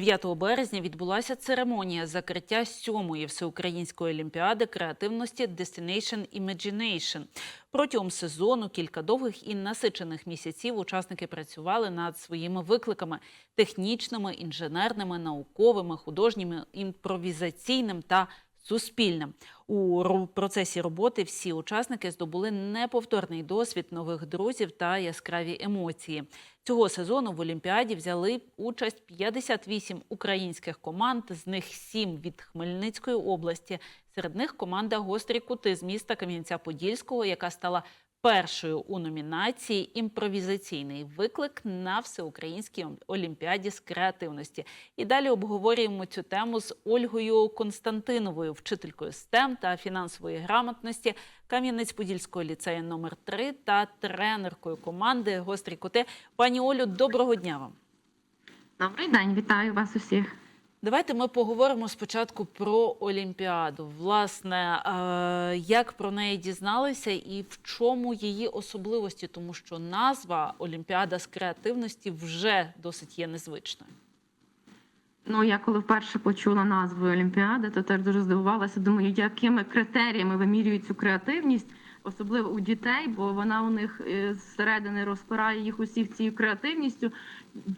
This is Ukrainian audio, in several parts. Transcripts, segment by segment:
9 березня відбулася церемонія закриття сьомої всеукраїнської олімпіади креативності Destination Imagination. Протягом сезону кілька довгих і насичених місяців учасники працювали над своїми викликами технічними, інженерними, науковими, художніми, імпровізаційним та суспільним. У процесі роботи всі учасники здобули неповторний досвід нових друзів та яскраві емоції. Цього сезону в Олімпіаді взяли участь 58 українських команд, з них 7 від Хмельницької області. Серед них команда Гострі кути з міста Кам'янця-Подільського, яка стала першою у номінації Імпровізаційний виклик на всеукраїнській олімпіаді з креативності. І далі обговорюємо цю тему з Ольгою Константиновою, вчителькою STEM та фінансової грамотності Кам'янець-Подільського ліцею номер 3 та тренеркою команди Гострі коти. Пані Олю, доброго дня вам. Добрий день, вітаю вас усіх. Давайте ми поговоримо спочатку про Олімпіаду. Власне, е, як про неї дізналися і в чому її особливості, тому що назва Олімпіада з креативності вже досить є незвичною. Ну, я коли вперше почула назву Олімпіади, то теж дуже здивувалася. Думаю, якими критеріями вимірюють цю креативність, особливо у дітей, бо вона у них е, зсередини розпирає їх усіх цією креативністю.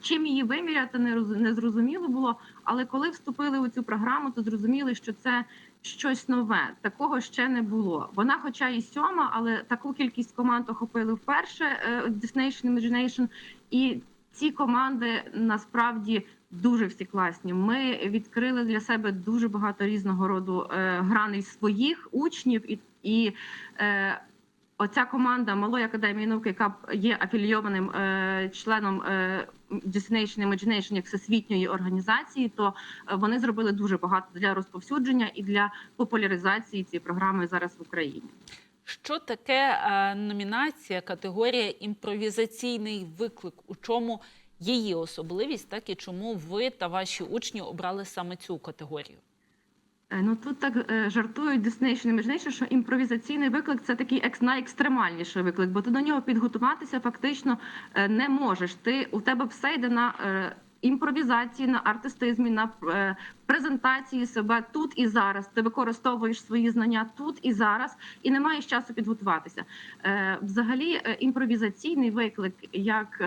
Чим її виміряти, не роз- не зрозуміло було. Але коли вступили у цю програму, то зрозуміли, що це щось нове. Такого ще не було. Вона, хоча і сьома, але таку кількість команд охопили вперше е, Destination Imagination. І ці команди насправді дуже всі класні. Ми відкрили для себе дуже багато різного роду е, граней своїх учнів, і, і е, оця команда Малої академії науки, яка є афілійованим е, членом е, Destination Imagination як всесвітньої організації, то е, вони зробили дуже багато для розповсюдження і для популяризації цієї програми зараз в Україні. Що таке е, номінація, категорія імпровізаційний виклик? У чому її особливість, так і чому ви та ваші учні обрали саме цю категорію? Е, Ну тут так е, жартують Destination Imagination, що імпровізаційний виклик це такий екс найекстремальніший виклик, бо ти до нього підготуватися фактично е, не можеш. Ти у тебе все йде на імпровізації, на артистизмі, на презентації себе тут і зараз. Ти використовуєш свої знання тут і зараз, і не маєш часу підготуватися. Взагалі, імпровізаційний виклик як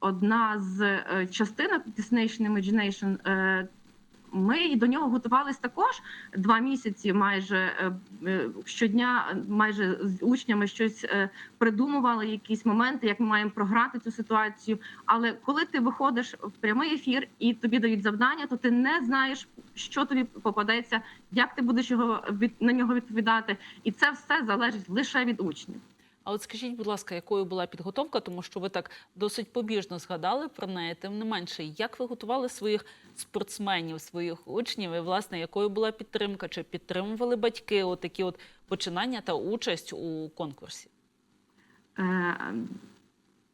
одна з частинок Destination Imagination ми до нього готувались також два місяці. Майже е, е, щодня, майже з учнями щось е, придумували, якісь моменти, як ми маємо програти цю ситуацію. Але коли ти виходиш в прямий ефір і тобі дають завдання, то ти не знаєш, що тобі попадеться, як ти будеш його на нього відповідати, і це все залежить лише від учнів. А от скажіть, будь ласка, якою була підготовка, тому що ви так досить побіжно згадали про неї. Тим не менше, як ви готували своїх спортсменів, своїх учнів, і власне якою була підтримка? Чи підтримували батьки отакі от починання та участь у конкурсі?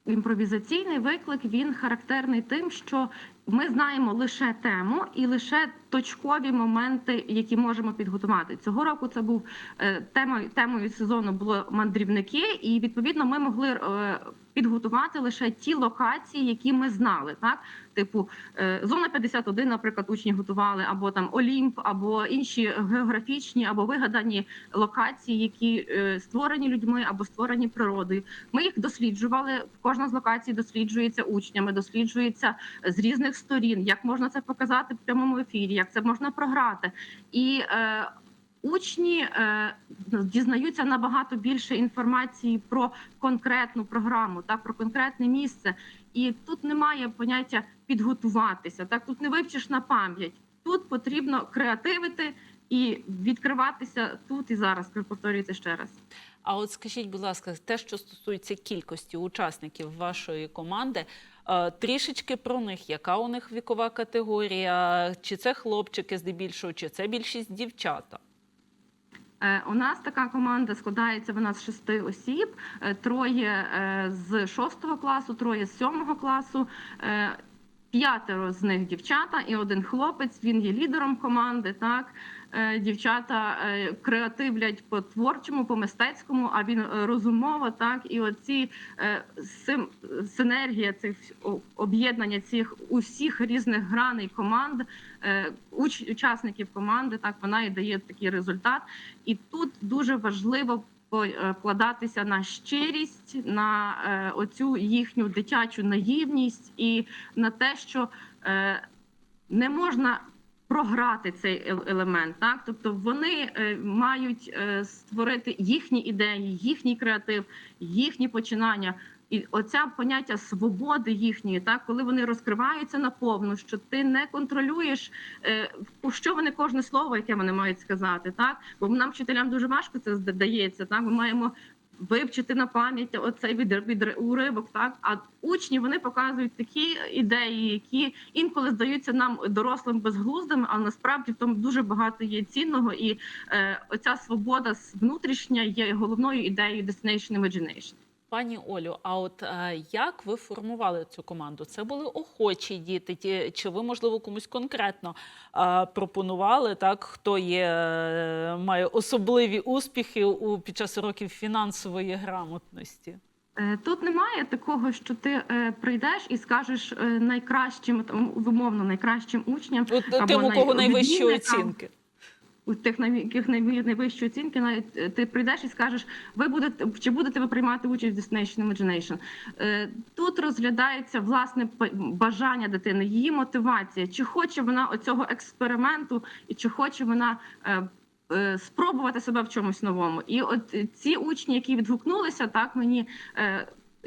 Імпровізаційний виклик він характерний тим, що ми знаємо лише тему і лише точкові моменти, які можемо підготувати. Цього року це був е, темою темою сезону було мандрівники, і відповідно ми могли е, підготувати лише ті локації, які ми знали. Так, типу е, зона 51, наприклад, учні готували, або там Олімп, або інші географічні або вигадані локації, які е, створені людьми або створені природою. Ми їх досліджували. Кожна з локацій досліджується учнями, досліджується з різних сторін. Як можна це показати в прямому ефірі, як це можна програти, і е, учні дізнаються набагато більше інформації про конкретну програму, так про конкретне місце. І тут немає поняття підготуватися. Так тут не вивчиш на пам'ять. Тут потрібно креативити і відкриватися тут і зараз. Повторюйте ще раз. А от скажіть, будь ласка, те, що стосується кількості учасників вашої команди, е, трішечки про них, яка у них вікова категорія, чи це хлопчики здебільшого, чи це більшість дівчата? Е, У нас така команда складається вона з шести осіб: Е, троє е, з шостого класу, троє з сьомого класу. П'ятеро з них дівчата і один хлопець. Він є лідером команди. Так Е, дівчата е, креативлять по творчому, по мистецькому, а він е, розумово. Так і оці синергія цих об'єднання цих усіх різних граней команд, уч, учасників команди. Так вона і дає такий результат. І тут дуже важливо по- е, на щирість, на е, оцю їхню дитячу наївність і на те, що е, не можна програти цей елемент. Так, тобто вони мають створити їхні ідеї, їхній креатив, їхні починання. І оця поняття свободи їхньої, так коли вони розкриваються наповну, що ти не контролюєш, е, що вони кожне слово, яке вони мають сказати, так бо нам вчителям дуже важко це здається. Так ми маємо вивчити на пам'ять оцей від, від уривок. Так а учні вони показують такі ідеї, які інколи здаються нам дорослим безглуздими, але насправді в тому дуже багато є цінного, і е, оця свобода внутрішня є головною ідеєю Destination Imagination. Пані Олю, а от е, як ви формували цю команду? Це були охочі діти, ті, чи ви, можливо, комусь конкретно е, пропонували, так, хто є, е, має особливі успіхи у, під час уроків фінансової грамотності? Тут немає такого, що ти прийдеш і скажеш найкращим, там умовно найкращим учням От, Або тим, у кого най- найвищі оцінки. У тих яких найвищі оцінки, навіть е, ти прийдеш і скажеш, ви будете чи будете ви приймати участь в Destination Imagination. Е, Тут розглядається власне бажання дитини, її мотивація, чи хоче вона оцього експерименту, і чи хоче вона. е, Спробувати себе в чомусь новому, і от ці учні, які відгукнулися, так мені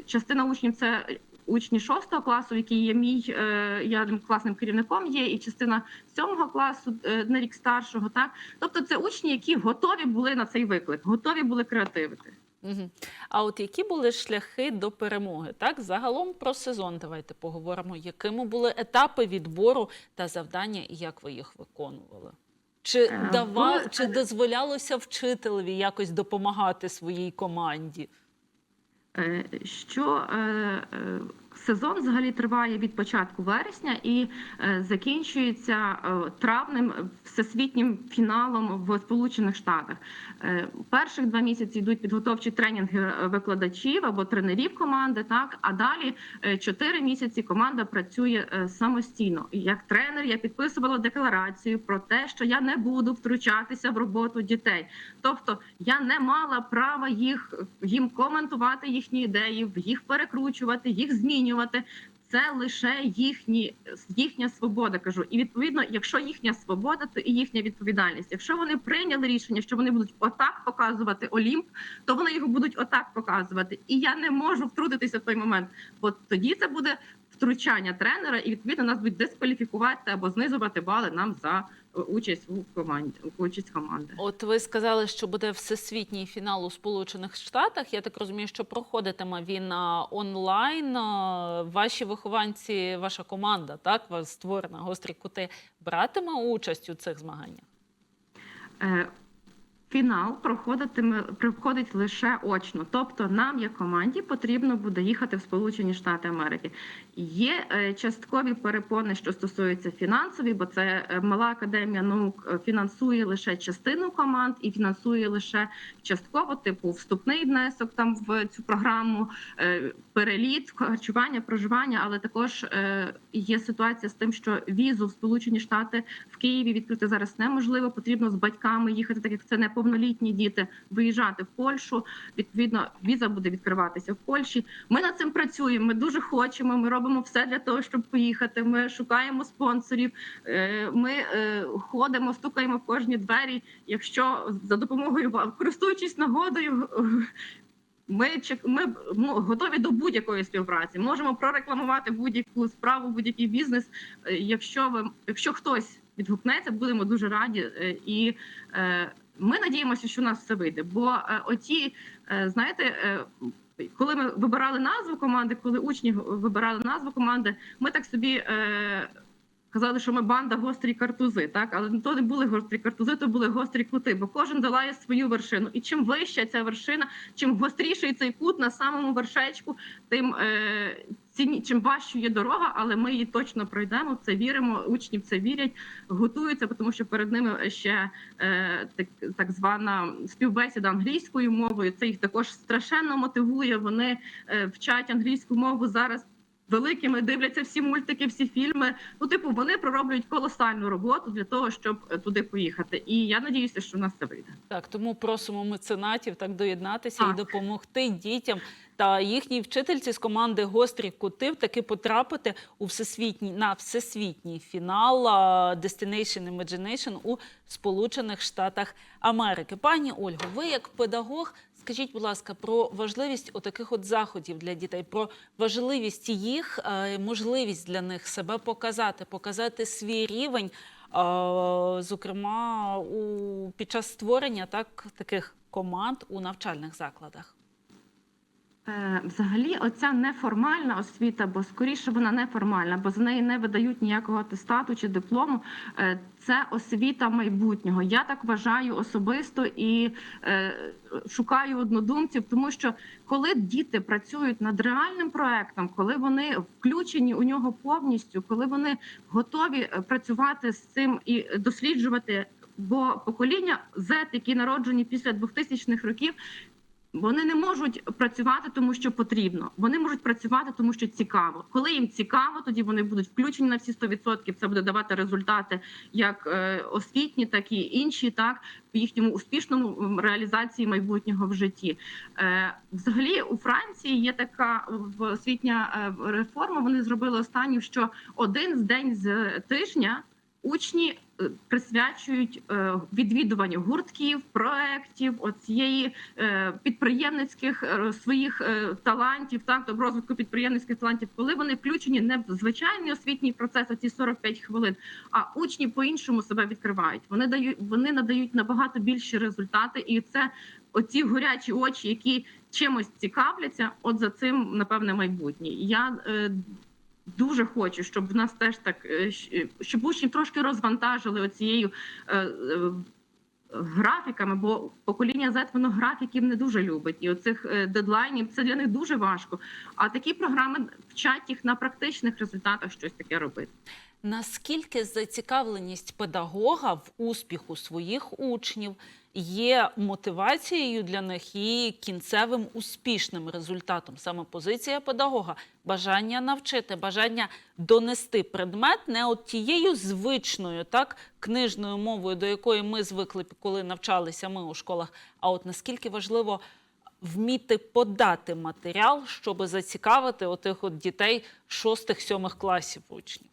частина учнів це учні шостого класу, які є мій е, я класним керівником є, і частина сьомого класу е, на рік старшого. Так, тобто це учні, які готові були на цей виклик, готові були креативити. Угу. А от які були шляхи до перемоги? Так, загалом про сезон давайте поговоримо. Якими були етапи відбору та завдання, і як ви їх виконували? Чи Е, давав, чи дозволялося вчителеві якось допомагати своїй команді? Е, Що е, е, сезон взагалі триває від початку вересня і е, закінчується е, травнем всесвітнім фіналом в Сполучених Штатах. Е, Перших два місяці йдуть підготовчі тренінги е, викладачів або тренерів команди. Так а далі е, чотири місяці команда працює е, самостійно. Як тренер я підписувала декларацію про те, що я не буду втручатися в роботу дітей. Тобто я не мала права їх їм коментувати їхні ідеї, їх перекручувати, їх змінювати. Це лише їхні їхня свобода. Кажу, і відповідно, якщо їхня свобода, то і їхня відповідальність. Якщо вони прийняли рішення, що вони будуть отак показувати Олімп, то вони його будуть отак показувати. І я не можу втрутитися в той момент, бо тоді це буде втручання тренера, і відповідно нас будуть дискваліфікувати або знизувати бали нам за участь у команді, участь команди. От ви сказали, що буде всесвітній фінал у Сполучених Штатах. Я так розумію, що проходитиме він онлайн. Ваші вихованці, ваша команда, так, вас створена гострі кути, братиме участь у цих змаганнях? Фінал проходитиме проходить лише очно. Тобто, нам, як команді, потрібно буде їхати в Сполучені Штати Америки. Є е, часткові перепони, що стосуються фінансові, бо це е, мала академія наук е, фінансує лише частину команд і фінансує лише частково, типу вступний внесок там в цю програму, переліт, харчування, проживання. Але також є ситуація з тим, що візу в Сполучені Штати в Києві відкрити зараз неможливо. Потрібно з батьками їхати, так як це неповнолітні діти, виїжджати в Польщу. Відповідно, віза буде відкриватися в Польщі. Ми над цим працюємо. Ми дуже хочемо. Ми робимо все для того, щоб поїхати. Ми шукаємо спонсорів. е, Ми е, ходимо, стукаємо в кожні двері. Якщо за допомогою користуючись нагодою. Ми ми ну, готові до будь-якої співпраці. Можемо прорекламувати будь-яку справу, будь-який бізнес. Е, Якщо ви, якщо хтось відгукнеться, будемо дуже раді. І ми надіємося, що у нас все вийде. Бо е, оті, е, знаєте, е, коли ми вибирали назву команди, коли учні вибирали назву команди, ми так собі. Казали, що ми банда гострі картузи, так але то не були гострі картузи, то були гострі кути, бо кожен долає свою вершину. І чим вища ця вершина, чим гостріший цей кут на самому вершечку, тим е, ціні, чим важчою є дорога, але ми її точно пройдемо. В це віримо. Учні в це вірять, готуються, тому що перед ними ще е, так, так звана співбесіда англійською мовою. Це їх також страшенно мотивує. Вони е, вчать англійську мову зараз. Великими дивляться всі мультики, всі фільми. Ну, типу, вони пророблюють колосальну роботу для того, щоб е, туди поїхати. І я надіюся, що в нас це вийде. Так, тому просимо меценатів так доєднатися і допомогти дітям та їхній вчительці з команди Гострі кути таки потрапити у всесвітній на всесвітній фінал Destination Imagination у Сполучених Штатах Америки. Пані Ольго, ви як педагог, скажіть, будь ласка, про важливість отаких от заходів для дітей, про важливість їх, е, можливість для них себе показати, показати свій рівень. Зокрема, у під час створення так таких команд у навчальних закладах. Е, Взагалі, оця неформальна освіта, бо скоріше вона неформальна, бо за неї не видають ніякого атестату чи диплому. е, Це освіта майбутнього. Я так вважаю особисто і е, шукаю однодумців, тому що коли діти працюють над реальним проектом, коли вони включені у нього повністю, коли вони готові працювати з цим і досліджувати. Бо покоління Z, які народжені після 2000-х років, вони не можуть працювати, тому що потрібно. Вони можуть працювати, тому що цікаво. Коли їм цікаво, тоді вони будуть включені на всі 100%. Це буде давати результати як е, освітні, так і інші, так в їхньому успішному реалізації майбутнього в житті. Е, взагалі, у Франції є така освітня е, реформа. Вони зробили останню, що один з день з тижня учні присвячують е, відвідуванню гуртків, проєктів, оцієї е, підприємницьких е, своїх талантів, так до розвитку підприємницьких талантів, коли вони включені не в звичайний освітній процес, ці 45 хвилин, а учні по-іншому себе відкривають. Вони дають, вони надають набагато більші результати, і це оці горячі очі, які чимось цікавляться. От за цим напевне майбутнє. Я Дуже хочу, щоб в нас теж так, е, щоб учні трошки розвантажили оцією е, е, графіками, бо покоління Z, воно графіків не дуже любить. І оцих е, дедлайнів це для них дуже важко. А такі програми вчать їх на практичних результатах щось таке робити. Наскільки зацікавленість педагога в успіху своїх учнів є мотивацією для них і кінцевим успішним результатом? Саме позиція педагога, бажання навчити, бажання донести предмет не от тією звичною, так книжною мовою, до якої ми звикли, коли навчалися ми у школах. А от наскільки важливо вміти подати матеріал, щоб зацікавити отих от дітей шостих-сьомих класів учнів.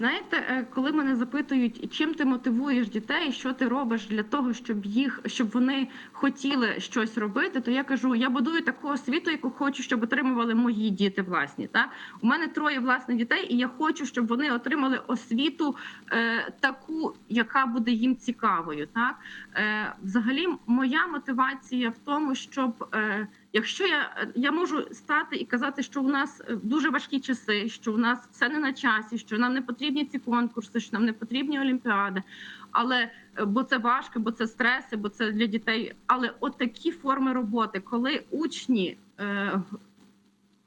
Знаєте, е, коли мене запитують, чим ти мотивуєш дітей, що ти робиш для того, щоб їх щоб вони хотіли щось робити, то я кажу: я будую таку освіту, яку хочу, щоб отримували мої діти власні. Так у мене троє власних дітей, і я хочу, щоб вони отримали освіту е, таку, яка буде їм цікавою. Так е, взагалі, моя мотивація в тому, щоб е, Якщо я, я можу стати і казати, що у нас е, дуже важкі часи, що у нас все не на часі, що нам не потрібні ці конкурси, що нам не потрібні олімпіади, але е, бо це важко, бо це стреси, бо це для дітей. Але от такі форми роботи, коли учні е,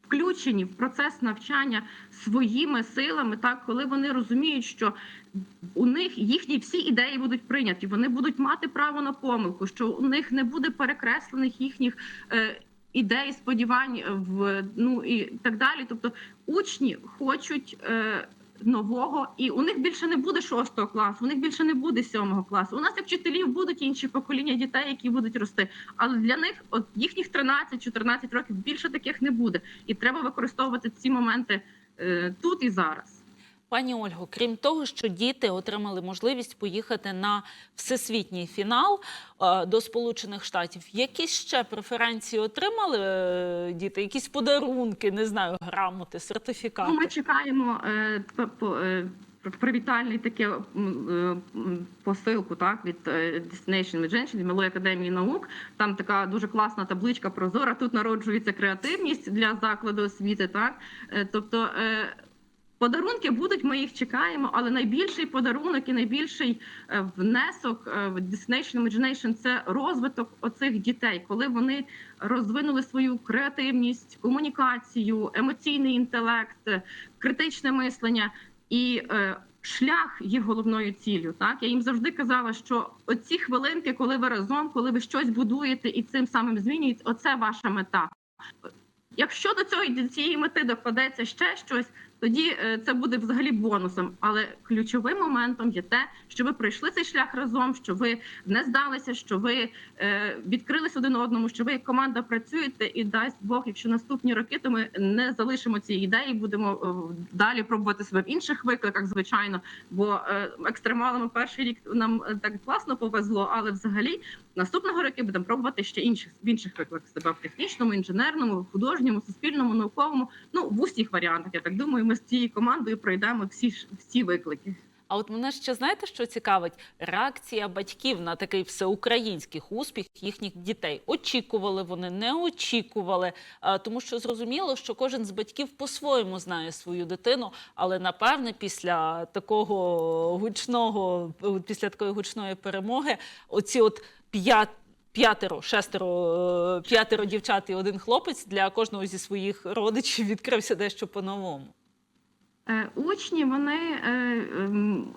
включені в процес навчання своїми силами, так коли вони розуміють, що у них їхні всі ідеї будуть прийняті, вони будуть мати право на помилку, що у них не буде перекреслених їхніх. Е, ідей, сподівань в ну і так далі. Тобто учні хочуть е, нового, і у них більше не буде шостого класу, у них більше не буде сьомого класу. У нас як вчителів будуть інші покоління дітей, які будуть рости. Але для них, от їхніх 13-14 років, більше таких не буде, і треба використовувати ці моменти е, тут і зараз. Пані Ольго, крім того, що діти отримали можливість поїхати на всесвітній фінал е, до Сполучених Штатів, якісь ще преференції отримали е, діти? Якісь подарунки, не знаю, грамоти, сертифікати? Ну, ми чекаємо е, привітальний таке посилку так від Destination від Малої академії наук. Там така дуже класна табличка прозора. Тут народжується креативність для закладу освіти. Так, тобто. Подарунки будуть, ми їх чекаємо, але найбільший подарунок і найбільший е, внесок е, в Destination Imagination – це розвиток оцих дітей, коли вони розвинули свою креативність, комунікацію, емоційний інтелект, е, критичне мислення і шлях є головною ціллю. Так я їм завжди казала, що оці хвилинки, коли ви разом, коли ви щось будуєте і цим самим змінюєте, оце ваша мета. Якщо до цього до цієї мети докладеться ще щось, тоді е, це буде взагалі бонусом. Але ключовим моментом є те, що ви пройшли цей шлях разом, що ви не здалися, що ви е, відкрились один одному, що ви як команда працюєте, і дасть Бог, якщо наступні роки, то ми не залишимо цієї ідеї, будемо е, далі пробувати себе в інших викликах, звичайно. Бо екстремалами перший рік нам так класно повезло, але взагалі наступного року будемо пробувати ще інших в інших викликах себе в технічному, інженерному, художньому, суспільному, науковому. Ну в усіх варіантах. Я так думаю, ми з цією командою пройдемо всі всі виклики. А от мене ще знаєте, що цікавить? Реакція батьків на такий всеукраїнський успіх їхніх дітей. Очікували вони, не очікували, тому що зрозуміло, що кожен з батьків по-своєму знає свою дитину, але напевне після такого гучного, після такої гучної перемоги, оці от. П'ятеро, шестеро, е, п'ятеро дівчат і один хлопець для кожного зі своїх родичів відкрився дещо по-новому. Е, Учні вони е, ем,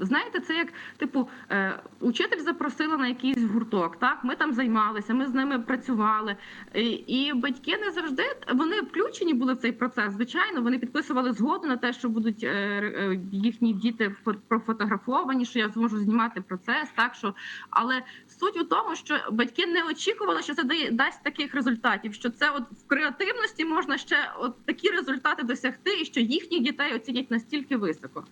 знаєте, це як типу е, учитель запросила на якийсь гурток. Так, ми там займалися, ми з ними працювали. І, і батьки не завжди вони включені були в цей процес. Звичайно, вони підписували згоду на те, що будуть е, е, їхні діти фо- профотографовані, що я зможу знімати процес. Так що, але суть у тому, що батьки не очікували, що це дає дасть таких результатів. Що це от в креативності можна ще от такі результати досягти, і що їхніх дітей оцінять настільки високо.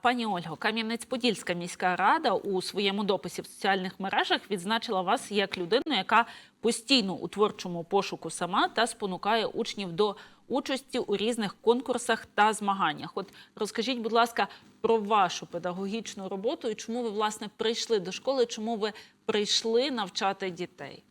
Пані Ольго, Кам'янець-Подільська міська рада у своєму дописі в соціальних мережах відзначила вас як людину, яка постійно у творчому пошуку сама та спонукає учнів до участі у різних конкурсах та змаганнях. От розкажіть, будь ласка, про вашу педагогічну роботу і чому ви власне прийшли до школи, чому ви прийшли навчати дітей?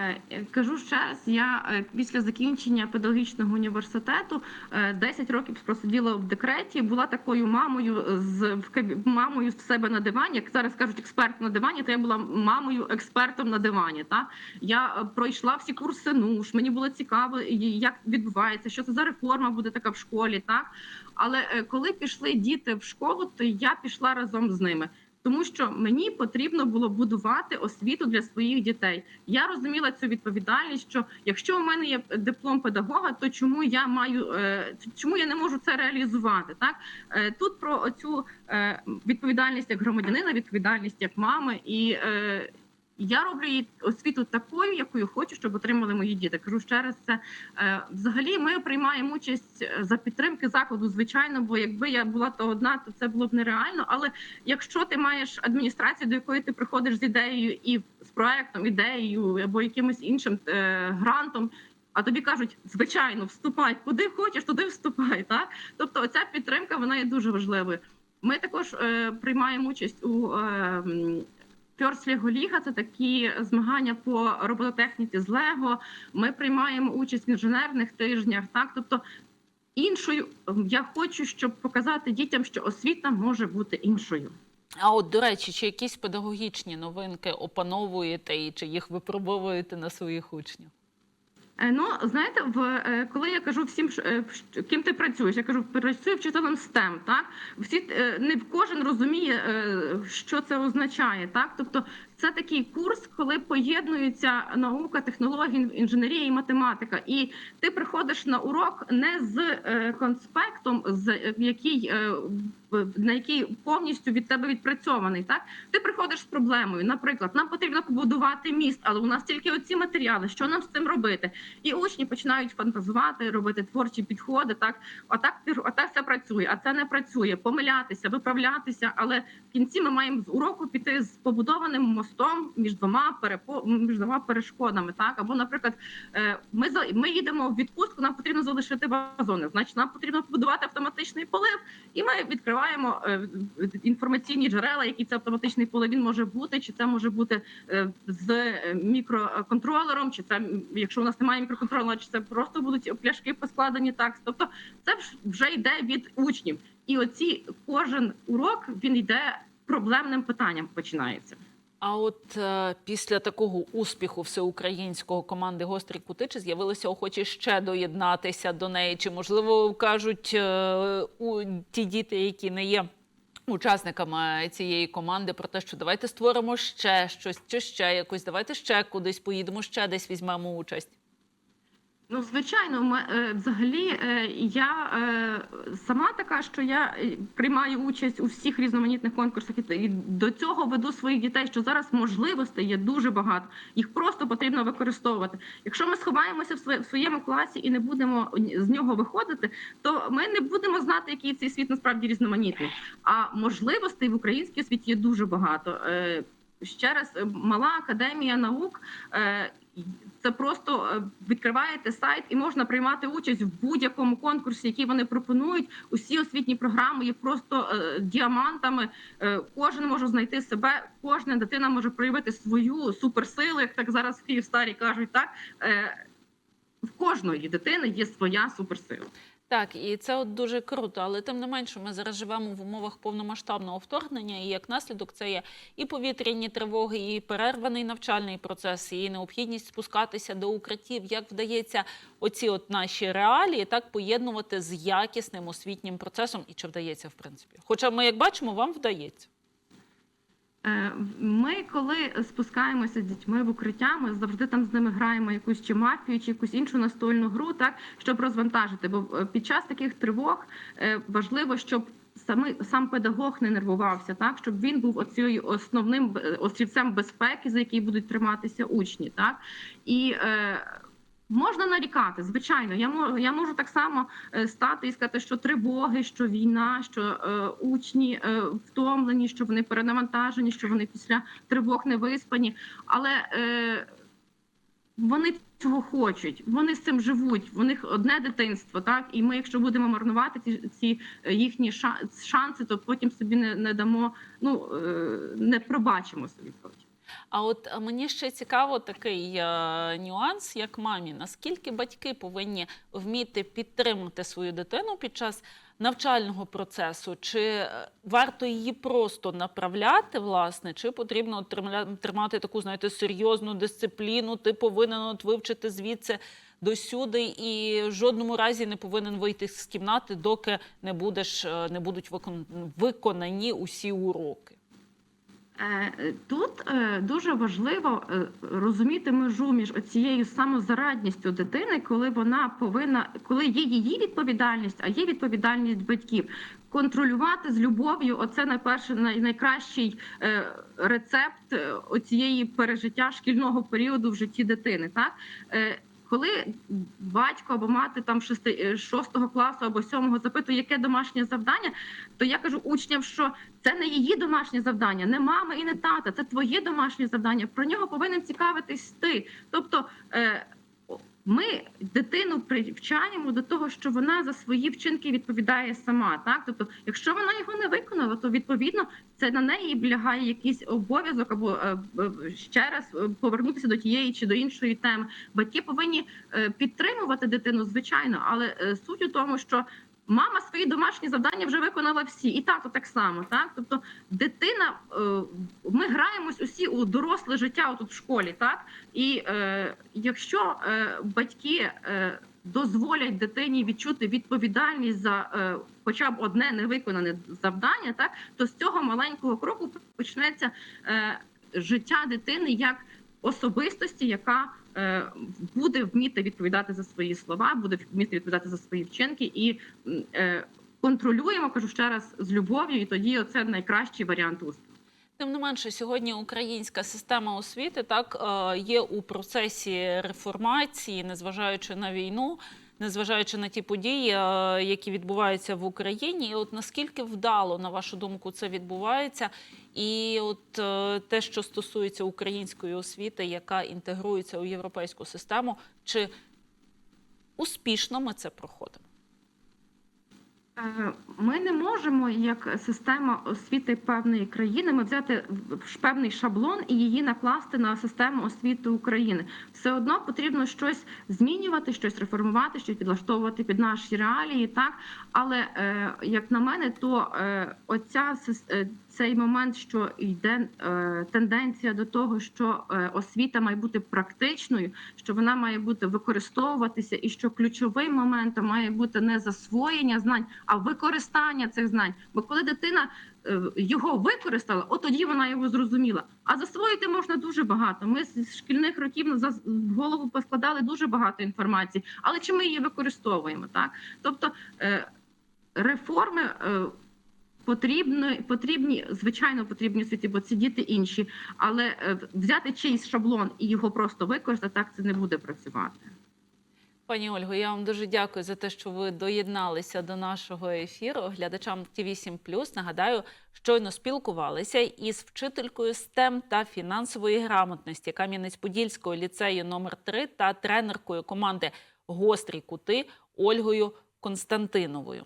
Е, Кажу ще раз, я е, після закінчення педагогічного університету е, 10 років просиділа в декреті. Була такою мамою з мамою в себе на дивані. Як зараз кажуть, експерт на дивані, то я була мамою експертом на дивані. Та я е, пройшла всі курси НУШ. Мені було цікаво, як відбувається, що це за реформа буде така в школі. Так але е, коли пішли діти в школу, то я пішла разом з ними. Тому що мені потрібно було будувати освіту для своїх дітей. Я розуміла цю відповідальність. Що якщо у мене є диплом педагога, то чому я маю е, чому я не можу це реалізувати? Так Е, тут про цю відповідальність як громадянина, відповідальність як мами, і е, я роблю її освіту такою, якою хочу, щоб отримали мої діти. Кажу ще раз, це е, взагалі ми приймаємо участь е, за підтримки закладу, звичайно. Бо якби я була то одна, то це було б нереально. Але якщо ти маєш адміністрацію, до якої ти приходиш з ідеєю і з проектом, ідеєю або якимось іншим е, грантом. А тобі кажуть, звичайно, вступай, куди хочеш, туди вступай. Так, тобто, оця підтримка вона є дуже важливою. Ми також е, приймаємо участь у Lego Ліга. Це такі змагання по робототехніці з Лего. Ми приймаємо участь в інженерних тижнях. Так, тобто іншою я хочу, щоб показати дітям, що освіта може бути іншою. А от до речі, чи якісь педагогічні новинки опановуєте і чи їх випробовуєте на своїх учнів? Е, Ну, знаєте, в е, коли я кажу всім, е, ким ти працюєш, я кажу, працюю вчителем STEM, так всі не кожен розуміє, що це означає, так тобто. Це такий курс, коли поєднуються наука, технології, інженерія і математика. І ти приходиш на урок не з е, конспектом, з е, який е, на який повністю від тебе відпрацьований. Так ти приходиш з проблемою. Наприклад, нам потрібно побудувати міст, але у нас тільки оці матеріали. Що нам з цим робити? І учні починають фантазувати, робити творчі підходи. Так, а так а так це працює, а це не працює. Помилятися, виправлятися. Але в кінці ми маємо з уроку піти з побудованим мостом мостом між двома перепо... між двома перешкодами. Так або, наприклад, е, ми за ми їдемо в відпустку, нам потрібно залишити вазони. Значить, нам потрібно побудувати автоматичний полив, і ми відкриваємо е, інформаційні джерела, який це автоматичний полив він може бути, чи це може бути е, з мікроконтролером, чи це якщо у нас немає мікроконтролера, чи це просто будуть пляшки поскладені так. Тобто, це вж- вже йде від учнів, і оці кожен урок він йде проблемним питанням. Починається. А от е, після такого успіху всеукраїнського команди гострі кути чи з'явилися охочі ще доєднатися до неї? Чи можливо кажуть е, у ті діти, які не є учасниками цієї команди, про те, що давайте створимо ще щось, чи ще якось, давайте ще кудись поїдемо, ще десь візьмемо участь. Ну, звичайно, е, взагалі е, я е, сама така, що я приймаю участь у всіх різноманітних конкурсах і, до цього веду своїх дітей, що зараз можливостей є дуже багато. Їх просто потрібно використовувати. Якщо ми сховаємося в, своєму класі і не будемо з нього виходити, то ми не будемо знати, який цей світ насправді різноманітний. А можливостей в українській освіті є дуже багато. Ще раз, мала академія наук. Це просто е, відкриваєте сайт і можна приймати участь в будь-якому конкурсі, який вони пропонують. Усі освітні програми є просто е, діамантами. Е, кожен може знайти себе, кожна дитина може проявити свою суперсилу, як так зараз в Київстарі кажуть. Так в кожної дитини є своя суперсила. Так, і це от дуже круто, але тим не менше, ми зараз живемо в умовах повномасштабного вторгнення, і як наслідок це є і повітряні тривоги, і перерваний навчальний процес, і необхідність спускатися до укриттів. Як вдається оці от наші реалії так поєднувати з якісним освітнім процесом, і чи вдається в принципі? Хоча ми, як бачимо, вам вдається. Е, Ми, коли спускаємося з дітьми в укриття, ми завжди там з ними граємо якусь чи мафію, чи якусь іншу настольну гру, так щоб розвантажити. Бо е, під час таких тривог е, важливо, щоб саме сам педагог не нервувався, так щоб він був оцією основним острівцем безпеки, за який будуть триматися учні, так і. Е, Можна нарікати, звичайно. Я можу, я можу так само е, стати і сказати, що тривоги, що війна, що е, учні е, втомлені, що вони перенавантажені, що вони після тривог не виспані. Але е, вони цього хочуть, вони з цим живуть. В них одне дитинство, так і ми, якщо будемо марнувати ці, ці е, їхні шанси, то потім собі не, не дамо, ну е, не пробачимо собі. А от е, мені ще цікаво такий е, нюанс, як мамі. Наскільки батьки повинні вміти підтримати свою дитину під час навчального процесу? Чи е, варто її просто направляти, власне, чи потрібно тримати таку, знаєте, серйозну дисципліну? Ти повинен от вивчити звідси досюди і в жодному разі не повинен вийти з кімнати, доки не будеш не будуть виконані усі уроки. Е, Тут е, дуже важливо е, розуміти межу між оцією самозарадністю дитини, коли вона повинна, коли є її відповідальність, а є відповідальність батьків. Контролювати з любов'ю оце найперше найкращий рецепт оцієї пережиття шкільного періоду в житті дитини. Так коли батько або мати там шести, е, шостого класу або сьомого запитує, яке домашнє завдання, то я кажу учням, що це не її домашнє завдання, не мами і не тата. Це твоє домашнє завдання. Про нього повинен цікавитись ти. Тобто е, ми дитину привчаємо до того, що вона за свої вчинки відповідає сама. Так, тобто, якщо вона його не виконала, то відповідно це на неї лягає якийсь обов'язок або е, е, ще раз е, повернутися до тієї чи до іншої теми. Батьки повинні підтримувати дитину, звичайно, але суть у тому, що мама свої домашні завдання вже виконала всі, і тато так само. Так, тобто дитина, е, ми граємось усі у доросле життя тут в школі, так? І е, якщо е, батьки е, дозволять дитині відчути відповідальність за е, хоча б одне невиконане завдання, так? То з цього маленького кроку почнеться е, життя дитини як особистості, яка буде вміти відповідати за свої слова, буде вміти відповідати за свої вчинки і е, контролюємо, кажу ще раз, з любов'ю, і тоді це найкращий варіант успіху. Тим не менше, сьогодні українська система освіти так е, є у процесі реформації, незважаючи на війну. Незважаючи на ті події, е, які відбуваються в Україні. І от наскільки вдало, на вашу думку, це відбувається? І от е, те, що стосується української освіти, яка інтегрується у європейську систему, чи успішно ми це проходимо? Е, Ми не можемо, як система освіти певної країни, ми взяти певний шаблон і її накласти на систему освіти України. Все одно потрібно щось змінювати, щось реформувати, щось підлаштовувати під наші реалії. Так, але е, як на мене, то е, оця цей момент, що йде е, тенденція до того, що е, освіта має бути практичною, що вона має бути використовуватися, і що ключовим моментом має бути не засвоєння знань, а використання цих знань. Бо коли дитина е, його використала, от тоді вона його зрозуміла. А засвоїти можна дуже багато. Ми з шкільних років за- голову поскладали дуже багато інформації, але чи ми її використовуємо? Так, тобто реформи. Потрібні, потрібні, звичайно, потрібні освіті, бо це діти інші. Але е, взяти чийсь шаблон і його просто використати, так це не буде працювати. Пані Ольго, я вам дуже дякую за те, що ви доєдналися до нашого ефіру. Глядачам ТВ7+, нагадаю, щойно спілкувалися із вчителькою STEM та фінансової грамотності Кам'янець-Подільського ліцею номер 3 та тренеркою команди Гострі кути Ольгою Константиновою.